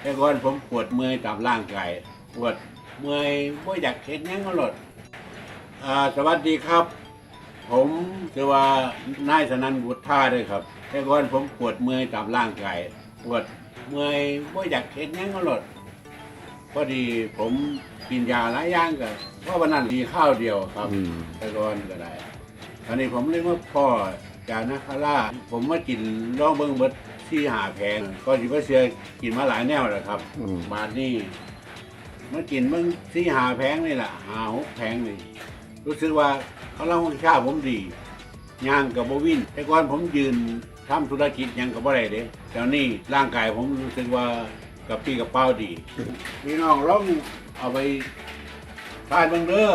แต่ก่อนผมปวดเมื่อยตามร่างกายปวดเมื่อยไม่อยากเห็นหยังก็หลดอ่าสวัสดีครับ ผมคือว่านายสนันบุตรท่าด้วยครับ แต่ก่อนผมปวดเมื่อยตามร่างกายปวดเมื่อยไม่อยากเห็นหยังก็หลดพอดีผมกินยาหลายอย่างก็เพราะวันนั้นมีข้าวเดียวครับอืม แต่ก่อนก็ได้ตอนนี้ผมเลยว่าพ่อจานาคาราชผมมากินร่องเบิ้งเบิด ที่หาแพงก็จิว่าเสียกินมาหลายแนวแล้วครับอืม บาทนี่มากินเบิ้งที่หาแพงนี่แหละหาหกแพงนี่รู้สึกว่าเขาเล่าชาผมดีย่างกับบวินแต่ก่อนผมยืนทำธุรกิจหยังกับอะไรเด้แต่นี่ร่างกายผมรู้สึกว่ากับพี่กับเป้าดี พี่น้องลองเอาไปทานเบ้างเด้อ